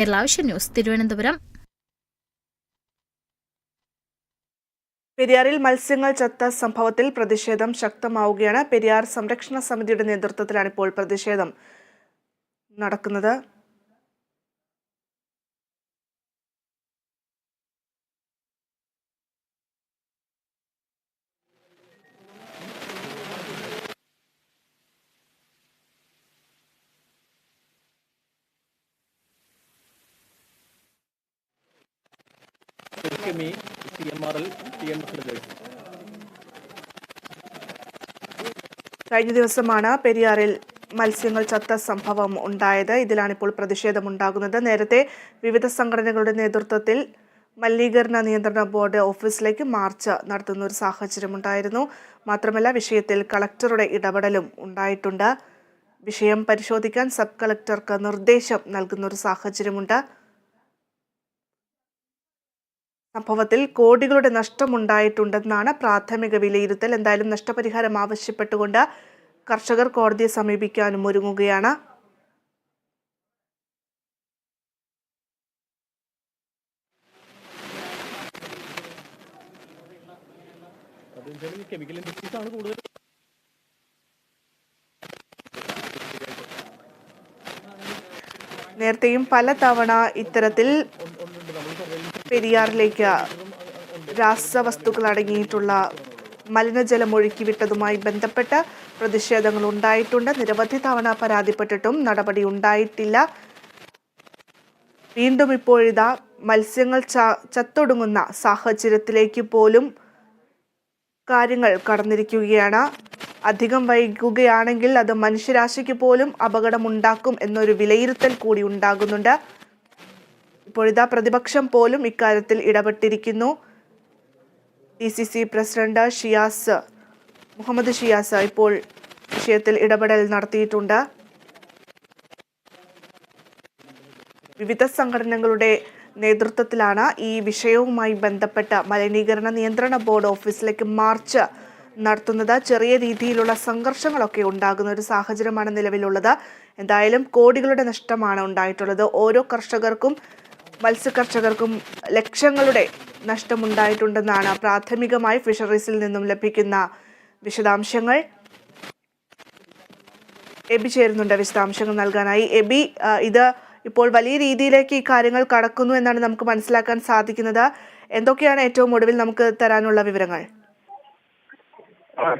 Kerala Vision News Thiruvananthapuram. പെരിയാറിൽ മത്സ്യങ്ങൾ ചത്ത സംഭവത്തിൽ പ്രതിഷേധം ശക്തമാവുകയാണ്. പെരിയാർ സംരക്ഷണ സമിതിയുടെ നേതൃത്വത്തിലാണ് ഇപ്പോൾ പ്രതിഷേധം നടക്കുന്നത്. എൽ ടി എം എസ് കഴിഞ്ഞ ദിവസമാണ് പെരിയാറിൽ മത്സ്യങ്ങൾ ചത്ത സംഭവം ഉണ്ടായത്. ഇതിലാണ് ഇപ്പോൾ പ്രതിഷേധമുണ്ടാകുന്നത്. നേരത്തെ വിവിധ സംഘടനകളുടെ നേതൃത്വത്തിൽ മലിനീകരണ നിയന്ത്രണ ബോർഡ് ഓഫീസിലേക്ക് മാർച്ച് നടത്തുന്ന ഒരു സാഹചര്യമുണ്ടായിരുന്നു. മാത്രമല്ല വിഷയത്തിൽ കളക്ടറുടെ ഇടപെടലും ഉണ്ടായിട്ടുണ്ട്. വിഷയം പരിശോധിക്കാൻ സബ് കളക്ടർക്ക് നിർദ്ദേശം നൽകുന്ന ഒരു സാഹചര്യമുണ്ട്. സംഭവത്തിൽ കോടികളുടെ നഷ്ടമുണ്ടായിട്ടുണ്ടെന്നാണ് പ്രാഥമിക വിലയിരുത്തൽ. എന്തായാലും നഷ്ടപരിഹാരം ആവശ്യപ്പെട്ടുകൊണ്ട് കർഷകർ കോടതിയെ സമീപിക്കാനും ഒരുങ്ങുകയാണ്. പല കെമിക്കൽ ആണ് കൂടുതൽ നേരത്തെയും പലതവണ ഇത്തരത്തിൽ പെരിയാറിലേക്ക് രാസവസ്തുക്കൾ അടങ്ങിയിട്ടുള്ള മലിനജലം ഒഴുക്കിവിട്ടതുമായി ബന്ധപ്പെട്ട് പ്രതിഷേധങ്ങൾ ഉണ്ടായിട്ടുണ്ട് നിരവധി തവണ പരാതിപ്പെട്ടിട്ടും നടപടി ഉണ്ടായിട്ടില്ല. വീണ്ടും ഇപ്പോഴിതാ മത്സ്യങ്ങൾ ച ചത്തൊടുങ്ങുന്ന സാഹചര്യത്തിലേക്ക് പോലും കാര്യങ്ങൾ കടന്നിരിക്കുകയാണ്. അധികം വൈകുകയാണെങ്കിൽ അത് മനുഷ്യരാശിക്ക് പോലും അപകടമുണ്ടാക്കും എന്നൊരു വിലയിരുത്തൽ കൂടി ഉണ്ടാകുന്നുണ്ട്. ഇപ്പോഴിതാ പ്രതിപക്ഷം പോലും ഇക്കാര്യത്തിൽ ഇടപെട്ടിരിക്കുന്നു. D C C president Shiyas Muhammad Shiyas ഇപ്പോൾ വിഷയത്തിൽ ഇടപെടൽ നടത്തിയിട്ടുണ്ട്. വിവിധ സംഘടനകളുടെ നേതൃത്വത്തിലാണ് ഈ വിഷയവുമായി ബന്ധപ്പെട്ട മലിനീകരണ നിയന്ത്രണ ബോർഡ് ഓഫീസിലേക്ക് മാർച്ച് നടത്തുന്നത്. ചെറിയ രീതിയിലുള്ള സംഘർഷങ്ങളൊക്കെ ഉണ്ടാകുന്ന ഒരു സാഹചര്യമാണ് നിലവിലുള്ളത്. എന്തായാലും കോടികളുടെ നഷ്ടമാണ് ഉണ്ടായിട്ടുള്ളത്. ഓരോ കർഷകർക്കും മത്സ്യകർഷകർക്കും ലക്ഷങ്ങളുടെ നഷ്ടമുണ്ടായിട്ടുണ്ടെന്നാണ് പ്രാഥമികമായി ഫിഷറീസിൽ നിന്നും ലഭിക്കുന്ന വിശദാംശങ്ങൾ. എബി ചേരുന്നുണ്ട് വിശദാംശങ്ങൾ നൽകാനായി. എബി ഇത് ഇപ്പോൾ വലിയ രീതിയിലേക്ക് ഈ കാര്യങ്ങൾ കടക്കുന്നു എന്നാണ് നമുക്ക് മനസ്സിലാക്കാൻ സാധിക്കുന്നത്. എന്തൊക്കെയാണ് ഏറ്റവും ഒടുവിൽ നമുക്ക് തരാനുള്ള വിവരങ്ങൾ?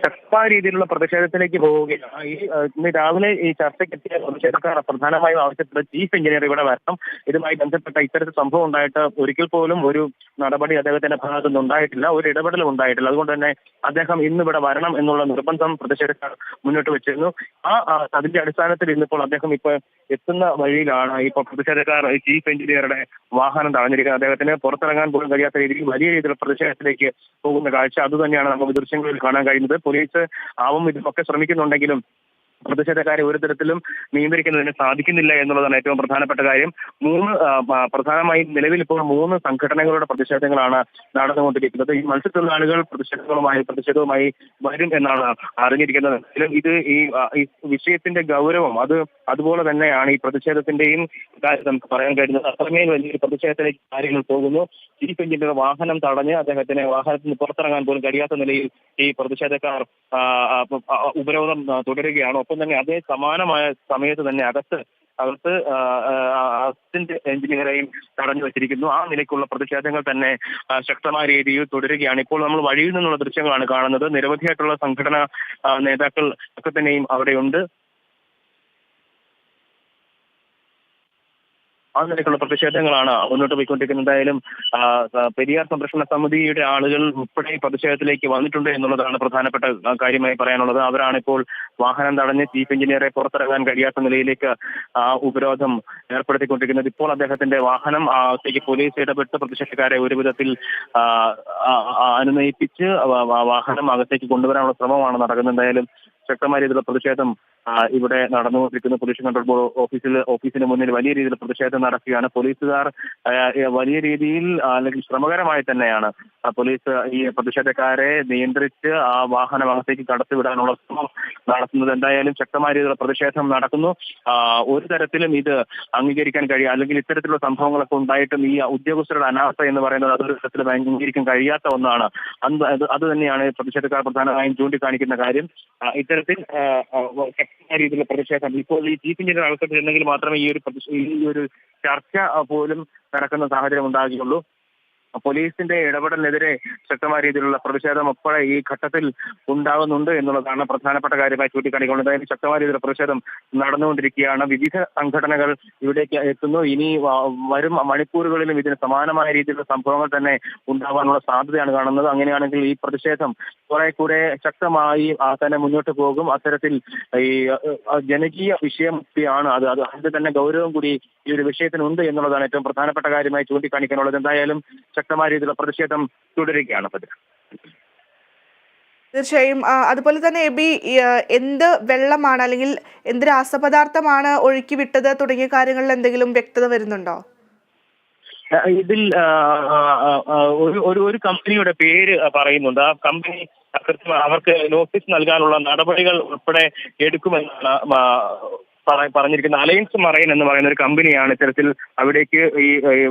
ശക്തമായ രീതിയിലുള്ള പ്രതിഷേധത്തിലേക്ക് പോവുകയാണ്. ഈ ഇന്ന് രാവിലെ ഈ ചർച്ചയ്ക്കെത്തിയ പ്രതിഷേധക്കാർ പ്രധാനമായും ആവശ്യപ്പെട്ട ചീഫ് എഞ്ചിനീയർ ഇവിടെ വരണം. ഇതുമായി ബന്ധപ്പെട്ട ഇത്തരത്തിൽ സംഭവം ഉണ്ടായിട്ട് ഒരിക്കൽ പോലും ഒരു നടപടി അദ്ദേഹത്തിന്റെ ഭാഗത്തു നിന്ന് ഉണ്ടായിട്ടില്ല. ഒരു ഇടപെടലും ഉണ്ടായിട്ടില്ല. അതുകൊണ്ട് തന്നെ അദ്ദേഹം ഇന്ന് ഇവിടെ വരണം എന്നുള്ള നിർബന്ധം പ്രതിഷേധക്കാർ മുന്നോട്ട് വെച്ചിരുന്നു. ആ, അതിന്റെ അടിസ്ഥാനത്തിൽ ഇന്നിപ്പോൾ അദ്ദേഹം ഇപ്പോൾ എത്തുന്ന വഴിയിലാണ് ഇപ്പോൾ പ്രതിഷേധക്കാർ ചീഫ് എഞ്ചിനീയറുടെ വാഹനം തടഞ്ഞിരിക്കുന്നത്. അദ്ദേഹത്തിന് പുറത്തിറങ്ങാൻ പോലും കഴിയാത്ത രീതിയിൽ വലിയ രീതിയിൽ പ്രതിഷേധത്തിലേക്ക് പോകുന്ന കാഴ്ച അതുതന്നെയാണ് നമുക്ക് ദൃശ്യങ്ങളിൽ കാണാൻ കഴിയുന്നത്. പോലീസ് ആവും ഇതിനൊക്കെ ശ്രമിക്കുന്നുണ്ടെങ്കിലും പ്രതിഷേധക്കാരെ ഒരു തരത്തിലും നിയന്ത്രിക്കുന്നതിന് സാധിക്കുന്നില്ല എന്നുള്ളതാണ് ഏറ്റവും പ്രധാനപ്പെട്ട കാര്യം. മൂന്ന് പ്രധാനമായും നിലവിൽ ഇപ്പോൾ മൂന്ന് സംഘടനകളുടെ പ്രതിഷേധങ്ങളാണ് നടന്നുകൊണ്ടിരിക്കുന്നത്. ഈ മത്സ്യത്തൊഴിലാളികൾ പ്രതിഷേധങ്ങളുമായി പ്രതിഷേധവുമായി വരും എന്നാണ് അറിഞ്ഞിരിക്കുന്നത്. ഇത് ഈ വിഷയത്തിന്റെ ഗൗരവം അത് അതുപോലെ തന്നെയാണ് ഈ പ്രതിഷേധത്തിന്റെയും കാര്യം നമുക്ക് പറയാൻ കഴിയുന്നത്. അത്രമേൽ വലിയൊരു പ്രതിഷേധത്തിലേക്ക് കാര്യങ്ങൾ പോകുന്നു. ചീഫ് എഞ്ചിനീയർ വാഹനം തടഞ്ഞ് അദ്ദേഹത്തിന് വാഹനത്തിൽ നിന്ന് പുറത്തിറങ്ങാൻ പോലും കഴിയാത്ത നിലയിൽ ഈ പ്രതിഷേധക്കാർ ഉപരോധം തുടരുകയാണ്? ഒപ്പം തന്നെ അതേ സമാനമായ സമയത്ത് തന്നെ അകത്ത് അകത്ത് അസിസ്റ്റന്റ് എഞ്ചിനീയറെയും തടഞ്ഞു വെച്ചിരിക്കുന്നു. ആ നിലയ്ക്കുള്ള പ്രതിഷേധങ്ങൾ തന്നെ ശക്തമായ രീതിയിൽ തുടരുകയാണ്. ഇപ്പോൾ നമ്മൾ വഴിയിൽ നിന്നുള്ള ദൃശ്യങ്ങളാണ് കാണുന്നത്. നിരവധിയായിട്ടുള്ള സംഘടനാ നേതാക്കൾ ഒക്കെ തന്നെയും അവിടെയുണ്ട്. ആ നിലയ്ക്കുള്ള പ്രതിഷേധങ്ങളാണ് മുന്നോട്ട് പോയിക്കൊണ്ടിരിക്കുന്നത്. എന്തായാലും പെരിയാർ സംരക്ഷണ സമിതിയുടെ ആളുകൾ ഉൾപ്പെടെ പ്രതിഷേധത്തിലേക്ക് വന്നിട്ടുണ്ട് എന്നുള്ളതാണ് പ്രധാനപ്പെട്ട കാര്യമായി പറയാനുള്ളത്. അവരാണ് ഇപ്പോൾ വാഹനം തടഞ്ഞ് ചീഫ് എഞ്ചിനീയറെ പുറത്തിറങ്ങാൻ കഴിയാത്ത നിലയിലേക്ക് ആ ഉപരോധം ഏർപ്പെടുത്തിക്കൊണ്ടിരിക്കുന്നത്. ഇപ്പോൾ അദ്ദേഹത്തിന്റെ വാഹനം അകത്തേക്ക് പോലീസ് ഇടപെട്ട് പ്രതിഷേധക്കാരെ ഒരു വിധത്തിൽ അനുനയിപ്പിച്ച് വാഹനം അകത്തേക്ക് കൊണ്ടുവരാനുള്ള ശ്രമമാണ് നടക്കുന്നത്. എന്തായാലും ശക്തമായ രീതിയിലുള്ള പ്രതിഷേധം ഇവിടെ നടന്നുകൊണ്ടിരിക്കുന്ന പൊല്യൂഷൻ കൺട്രോൾ ബോർഡ് ഓഫീസിൽ ഓഫീസിന് മുന്നിൽ വലിയ രീതിയിൽ പ്രതിഷേധം നടക്കുകയാണ്. പോലീസുകാർ വലിയ രീതിയിൽ അല്ലെങ്കിൽ ശ്രമകരമായി തന്നെയാണ് പോലീസ് ഈ പ്രതിഷേധക്കാരെ നിയന്ത്രിച്ച് ആ വാഹനം അകത്തേക്ക് കടത്തിവിടാനുള്ള ശ്രമം നടത്തുന്നത് എന്തായാലും ശക്തമായ രീതിയിലുള്ള പ്രതിഷേധം നടക്കുന്നു. ഒരു തരത്തിലും ഇത് അംഗീകരിക്കാൻ കഴിയുക അല്ലെങ്കിൽ ഇത്തരത്തിലുള്ള സംഭവങ്ങളൊക്കെ ഉണ്ടായിട്ടും ഈ ഉദ്യോഗസ്ഥരുടെ അനാസ്ഥ എന്ന് പറയുന്നത് അതൊരു തരത്തിലും അംഗീകരിക്കാൻ കഴിയാത്ത ഒന്നാണ്. അത് തന്നെയാണ് പ്രതിഷേധക്കാർ പ്രധാനമായും ചൂണ്ടിക്കാണിക്കുന്ന കാര്യം. ആ, ആ, ശക്തമായ രീതിയിലുള്ള പ്രതിഷേധം. ഇപ്പോൾ ഈ ചീഫ് എഞ്ചിനീയർ ആൾക്കെങ്കിൽ മാത്രമേ ഈ ഒരു ഈ ഒരു ചർച്ച പോലും നടക്കുന്ന സാഹചര്യം ഉണ്ടാകുകയുള്ളൂ പോലീസിന്റെ ഇടപെടലിനെതിരെ ശക്തമായ രീതിയിലുള്ള പ്രതിഷേധം ഉൾപ്പെടെ ഈ ഘട്ടത്തിൽ ഉണ്ടാകുന്നുണ്ട് എന്നുള്ളതാണ് പ്രധാനപ്പെട്ട കാര്യമായി ചൂണ്ടിക്കാണിക്കുന്നത്. അതിന് ശക്തമായ രീതിയിലുള്ള പ്രതിഷേധം നടന്നുകൊണ്ടിരിക്കുകയാണ്. വിവിധ സംഘടനകൾ ഇവിടേക്ക് എത്തുന്നു. ഇനി വരും മണിക്കൂറുകളിലും ഇതിന് സമാനമായ രീതിയിലുള്ള സംഭവങ്ങൾ തന്നെ ഉണ്ടാകാനുള്ള സാധ്യതയാണ് കാണുന്നത്. അങ്ങനെയാണെങ്കിൽ ഈ പ്രതിഷേധം കുറെ കൂടെ ശക്തമായി തന്നെ മുന്നോട്ട് പോകും. അത്തരത്തിൽ ഈ ജനകീയ വിഷയം കൂടിയാണ് അത്. അത് അതിന്റെ തന്നെ ഗൗരവം കൂടി ഈ ഒരു വിഷയത്തിനുണ്ട് എന്നുള്ളതാണ് ഏറ്റവും പ്രധാനപ്പെട്ട കാര്യമായി ചൂണ്ടിക്കാണിക്കാനുള്ളത്. എന്തായാലും ശക്തമായ രീതിയിലുള്ള പ്രതിഷേധം തുടരുകയാണ് ഭദ്ര. തീർച്ചയായും അതുപോലെ തന്നെ എബി എന്ത് വെള്ളമാണ് അല്ലെങ്കിൽ എന്ത് രാസപദാർത്ഥമാണ് ഒഴുക്കി വിട്ടത് തുടങ്ങിയ കാര്യങ്ങളിൽ എന്തെങ്കിലും വ്യക്തത വരുന്നുണ്ടോ? ഇതിൽ ഒരു ഒരു ഒരു കമ്പനിയുടെ പേര് പറയുന്നുണ്ട്. ആ കമ്പനി കൃത്യം അവർക്ക് നോട്ടീസ് നൽകാനുള്ള നടപടികൾ ഉൾപ്പെടെ എടുക്കുമെന്നാണ് ആ, പറ- അലയൻസ് മറൈൻ എന്ന് പറയുന്ന ഒരു കമ്പനിയാണ് ഇത്തരത്തിൽ അവിടേക്ക് ഈ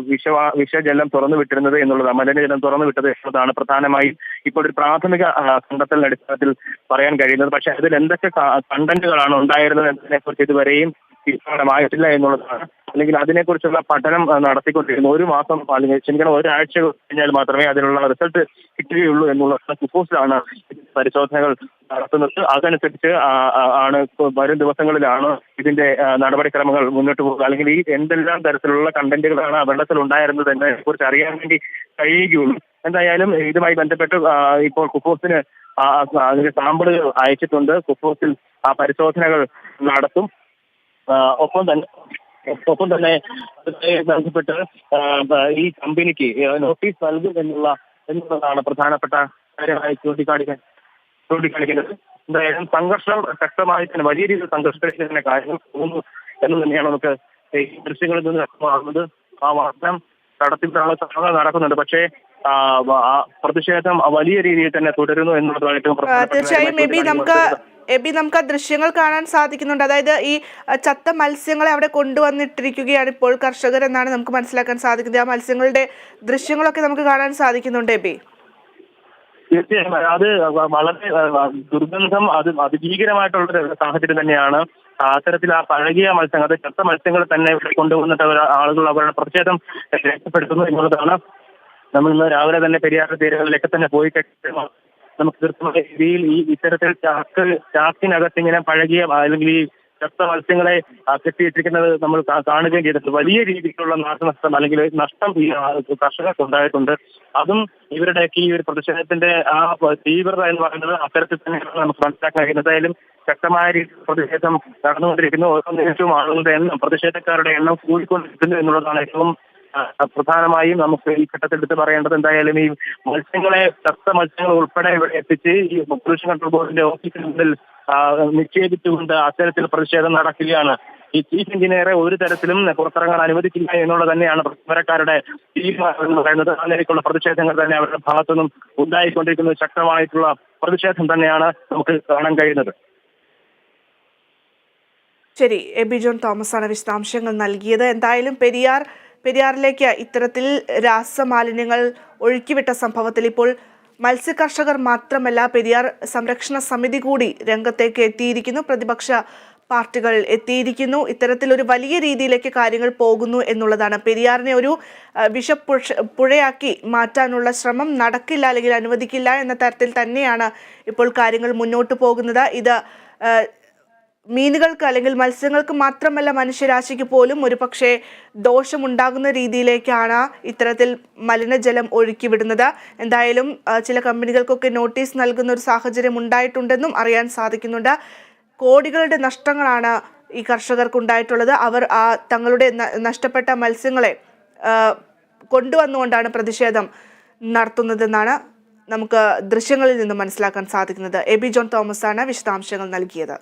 വിഷ വിഷജലം തുറന്നു വിട്ടിരുന്നത് എന്നുള്ളത് മലിനജലം തുറന്നു വിട്ടത് എന്നുള്ളതാണ് പ്രധാനമായും ഇപ്പോൾ ഒരു പ്രാഥമിക കണ്ടെത്തൽ അടിസ്ഥാനത്തിൽ പറയാൻ കഴിയുന്നത്. പക്ഷേ അതിൽ എന്തൊക്കെ കണ്ടന്റുകളാണ് ഉണ്ടായിരുന്നത് എന്നതിനെ കുറിച്ച് ഇതുവരെയും തീരുമാനമായിട്ടില്ല എന്നുള്ളതാണ്. അല്ലെങ്കിൽ അതിനെക്കുറിച്ചുള്ള പഠനം നടത്തിക്കൊണ്ടിരിക്കുന്നു ഒരു മാസം അല്ലെങ്കിൽ ക്ഷമിക്കണം ഒരാഴ്ച കഴിഞ്ഞാൽ മാത്രമേ അതിനുള്ള റിസൾട്ട് കിട്ടുകയുള്ളൂ എന്നുള്ള കുപ്പോസിലാണ് പരിശോധനകൾ നടത്തുന്നത്. അതനുസരിച്ച് ആണ് വരും ദിവസങ്ങളിലാണ് ഇതിന്റെ നടപടിക്രമങ്ങൾ മുന്നോട്ട് പോകുക? അല്ലെങ്കിൽ ഈ എന്തെല്ലാം തരത്തിലുള്ള കണ്ടന്റുകളാണ് വെള്ളത്തിൽ ഉണ്ടായിരുന്നത് എന്നതിനെ കുറിച്ച് അറിയാൻ വേണ്ടി കഴിയുകയുള്ളൂ. എന്തായാലും ഇതുമായി ബന്ധപ്പെട്ട് ഇപ്പോൾ ആ, അതിന്റെ സാമ്പിളുകൾ അയച്ചിട്ടുണ്ട്. കുഫോസിൽ ആ പരിശോധനകൾ നടത്തും. ഒപ്പം തന്നെ ഒപ്പം തന്നെ ബന്ധപ്പെട്ട് ഈ കമ്പനിക്ക് നോട്ടീസ് നൽകും എന്നുള്ള എന്നുള്ളതാണ് പ്രധാനപ്പെട്ട കാര്യമായി ചൂണ്ടിക്കാണിക്കാൻ ചൂണ്ടിക്കാണിക്കുന്നത്. എന്തായാലും സംഘർഷം ശക്തമായി തന്നെ വലിയ രീതിയിൽ സംഘർഷത്തിലേക്ക് തന്നെ കാര്യങ്ങൾ പോകുന്നു എന്ന് തന്നെയാണ് നമുക്ക് ഈ ദൃശ്യങ്ങളിൽ നിന്ന് വ്യക്തമാകുന്നത്. ആ വാർത്തം കടത്തിവിടാനുള്ള ശ്രമങ്ങൾ നടക്കുന്നുണ്ട്. പക്ഷേ പ്രതിഷേധം വലിയ രീതിയിൽ തന്നെ തുടരുന്നു എന്നുള്ളതാണ് ഏറ്റവും തീർച്ചയായും എബി നമുക്ക് എബി നമുക്ക് ആ ദൃശ്യങ്ങൾ കാണാൻ സാധിക്കുന്നുണ്ട്. അതായത് ഈ ചത്ത മത്സ്യങ്ങളെ അവിടെ കൊണ്ടുവന്നിട്ടിരിക്കുകയാണ് ഇപ്പോൾ കർഷകർ എന്നാണ് നമുക്ക് മനസ്സിലാക്കാൻ സാധിക്കുന്നത്. ആ മത്സ്യങ്ങളുടെ ദൃശ്യങ്ങളൊക്കെ നമുക്ക് കാണാൻ സാധിക്കുന്നുണ്ട് എബി. തീർച്ചയായും. അത് വളരെ ദുർഗന്ധം അത് അതിഭീകരമായിട്ടുള്ള സാഹചര്യം തന്നെയാണ്. അത്തരത്തിൽ ആ പഴകിയ മത്സ്യങ്ങൾ അത് ചത്ത മത്സ്യങ്ങൾ തന്നെ ഇവിടെ കൊണ്ടുവന്നിട്ട് ആളുകൾ അവരുടെ പ്രതിഷേധം രേഖപ്പെടുത്തുന്നു എന്നുള്ളതാണ്. നമ്മൾ ഇന്ന് രാവിലെ തന്നെ പെരിയാർ തീരങ്ങളിലേക്ക് തന്നെ പോയി കഴിഞ്ഞാൽ നമുക്ക് കൃത്യമായ രീതിയിൽ ഈ ഇത്തരത്തിൽ ചാക്ക് ചാക്കിനകത്ത് ഇങ്ങനെ പഴകിയ അല്ലെങ്കിൽ ഈ ചത്ത മത്സ്യങ്ങളെ കെട്ടിയിട്ടിരിക്കുന്നത് നമ്മൾ കാണുകയും ചെയ്തിട്ടുണ്ട്. വലിയ രീതിയിലുള്ള നാശനഷ്ടം അല്ലെങ്കിൽ നഷ്ടം ഈ കർഷകർക്ക് ഉണ്ടായിട്ടുണ്ട് അതും ഇവരുടെയൊക്കെ ഈ ഒരു പ്രതിഷേധത്തിന്റെ ആ തീവ്രത എന്ന് പറയുന്നത് അത്തരത്തിൽ തന്നെയാണ് നമുക്ക് മനസ്സിലാക്കാൻ കഴിയുന്നത്. എന്തായാലും ശക്തമായ രീതിയിൽ പ്രതിഷേധം നടന്നുകൊണ്ടിരിക്കുന്നു. ഓരോ നിമിഷവും ആളുകളുടെ എണ്ണം പ്രതിഷേധക്കാരുടെ എണ്ണം കൂടിക്കൊണ്ടിരിക്കുന്നു എന്നുള്ളതാണ് ഏറ്റവും പ്രധാനമായും നമുക്ക് ഈ ഘട്ടത്തിൽ എടുത്ത് പറയേണ്ടത് എന്തായാലും ഈ മത്സ്യങ്ങളെ ചത്ത മത്സ്യങ്ങൾ ഉൾപ്പെടെ ഇവിടെ എത്തിച്ച് ഈ പൊല്യൂഷൻ കൺട്രോൾ ബോർഡിന്റെ ഓഫീസിന് മുന്നിൽ നിക്ഷേപിച്ചുകൊണ്ട് അത്തരത്തിൽ പ്രതിഷേധം നടക്കുകയാണ്. ഈ ചീഫ് എഞ്ചിനീയറെ ഒരു തരത്തിലും പുറത്തിറങ്ങാൻ അനുവദിക്കില്ല എന്നുള്ളത് തന്നെയാണ് സമരക്കാരുടെ തീരുമാനം എന്ന് പറയുന്നത്. ആ പ്രതിഷേധങ്ങൾ തന്നെ അവരുടെ ഭാഗത്തുനിന്നും ഉണ്ടായിക്കൊണ്ടിരിക്കുന്നത് ശക്തമായിട്ടുള്ള പ്രതിഷേധം തന്നെയാണ് നമുക്ക് കാണാൻ കഴിയുന്നത്. ശരി എബി ജോൺ തോമസ് ആണ് വിശദാംശങ്ങൾ നൽകിയത്. എന്തായാലും പെരിയാർ പെരിയാറിലേക്ക് ഇത്തരത്തിൽ രാസമാലിന്യങ്ങൾ ഒഴുക്കിവിട്ട സംഭവത്തിൽ ഇപ്പോൾ മത്സ്യകർഷകർ മാത്രമല്ല പെരിയാർ സംരക്ഷണ സമിതി കൂടി രംഗത്തേക്ക് എത്തിയിരിക്കുന്നു. പ്രതിപക്ഷ പാർട്ടികൾ എത്തിയിരിക്കുന്നു. ഇത്തരത്തിലൊരു വലിയ രീതിയിലേക്ക് കാര്യങ്ങൾ പോകുന്നു എന്നുള്ളതാണ്. പെരിയാറിനെ ഒരു വിഷപ്പുഷ പുഴയാക്കി മാറ്റാനുള്ള ശ്രമം നടക്കില്ല അല്ലെങ്കിൽ അനുവദിക്കില്ല എന്ന തരത്തിൽ തന്നെയാണ് ഇപ്പോൾ കാര്യങ്ങൾ മുന്നോട്ട് പോകുന്നത്. ഇത് മീനുകൾക്ക് അല്ലെങ്കിൽ മത്സ്യങ്ങൾക്ക് മാത്രമല്ല മനുഷ്യരാശിക്ക് പോലും ഒരു പക്ഷേ ദോഷമുണ്ടാകുന്ന രീതിയിലേക്കാണ് ഇത്തരത്തിൽ മലിനജലം ഒഴുക്കി വിടുന്നത് എന്തായാലും ചില കമ്പനികൾക്കൊക്കെ നോട്ടീസ് നൽകുന്ന ഒരു സാഹചര്യം ഉണ്ടായിട്ടുണ്ടെന്നും അറിയാൻ സാധിക്കുന്നുണ്ട്. കോടികളുടെ നഷ്ടങ്ങളാണ് ഈ കർഷകർക്കുണ്ടായിട്ടുള്ളത്. അവർ ആ തങ്ങളുടെ നഷ്ടപ്പെട്ട മത്സ്യങ്ങളെ കൊണ്ടുവന്നുകൊണ്ടാണ് പ്രതിഷേധം നടത്തുന്നതെന്നാണ് നമുക്ക് ദൃശ്യങ്ങളിൽ നിന്ന് മനസ്സിലാക്കാൻ സാധിക്കുന്നത്. എബി ജോൺ തോമസ് ആണ് വിശദാംശങ്ങൾ നൽകിയത്.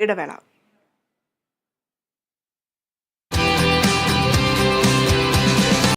ഇടവേള